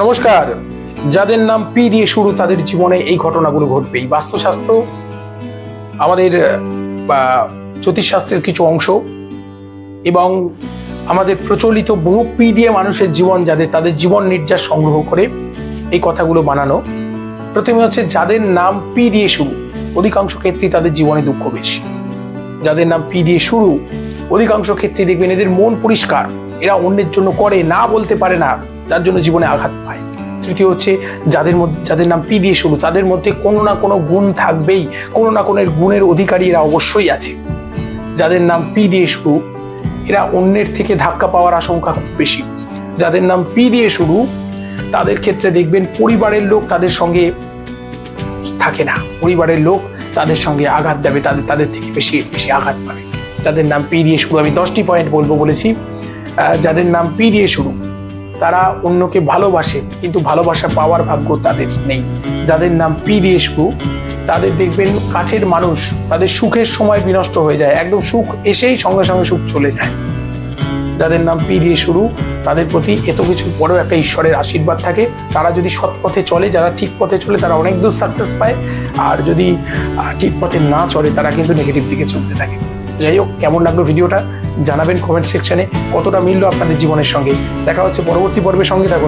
নমস্কার। যাদের নাম পি দিয়ে শুরু, তাদের জীবনে এই ঘটনাগুলো ঘটবেই। বাস্তুশাস্ত্র আমাদের জ্যোতিষশাস্ত্রের কিছু অংশ এবং আমাদের প্রচলিত বহু পি দিয়ে মানুষের জীবন যাদের, তাদের জীবন নির্যাস সংগ্রহ করে এই কথাগুলো বানানো। প্রথমে হচ্ছে যাদের নাম পি দিয়ে শুরু, অধিকাংশ ক্ষেত্রেই তাদের জীবনে দুঃখ বেশি। যাদের নাম পি দিয়ে শুরু, অধিকাংশ ক্ষেত্রে দেখবেন এদের মন পরিষ্কার। এরা অন্যের জন্য করে, না বলতে পারে না যার জন্য জীবনে আঘাত পায়। তৃতীয় হচ্ছে, যাদের মধ্যে, যাদের নাম পি দিয়ে শুরু, তাদের মধ্যে কোনো না কোনো গুণ থাকবেই, কোনো না কোনো গুণের অধিকারী এরা অবশ্যই আছে। যাদের নাম পি দিয়ে শুরু, এরা অন্যের থেকে ধাক্কা পাওয়ার আশঙ্কা খুব বেশি। যাদের নাম পি দিয়ে শুরু, তাদের ক্ষেত্রে দেখবেন পরিবারের লোক তাদের সঙ্গে থাকে না। পরিবারের লোক তাদের সঙ্গে আঘাত দেবে, তাদের তাদের থেকে বেশি বেশি আঘাত পাবে। যাদের নাম পি দিয়ে শুরু, আমি দশটি পয়েন্ট বলব বলেছি। যাদের নাম পি দিয়ে শুরু, তারা অন্যকে ভালোবাসে, কিন্তু ভালোবাসা পাওয়ার ভাগ্য তাদের নেই। যাদের নাম পি দিয়ে শুরু, তাদের দেখবেন কাছের মানুষ তাদের সুখের সময় বিনষ্ট হয়ে যায়। একদম সুখ এসেই সঙ্গে সঙ্গে সুখ চলে যায়। যাদের নাম পি দিয়ে শুরু, তাদের প্রতি এত কিছু পরেও একটা ঈশ্বরের আশীর্বাদ থাকে। তারা যদি সৎ পথে চলে, যারা ঠিক পথে চলে, তারা অনেক দূর সাকসেস পায়। আর যদি ঠিক পথে না চলে, তারা কিন্তু নেগেটিভ দিকে চলতে থাকে। যাই হোক, কেমন লাগল ভিডিওটা? জানাবেন কমেন্ট সেকশনে কতটা মিললো আপনাদের জীবনের সঙ্গে। দেখা হচ্ছে পরবর্তী পর্বের সঙ্গে থাকুন।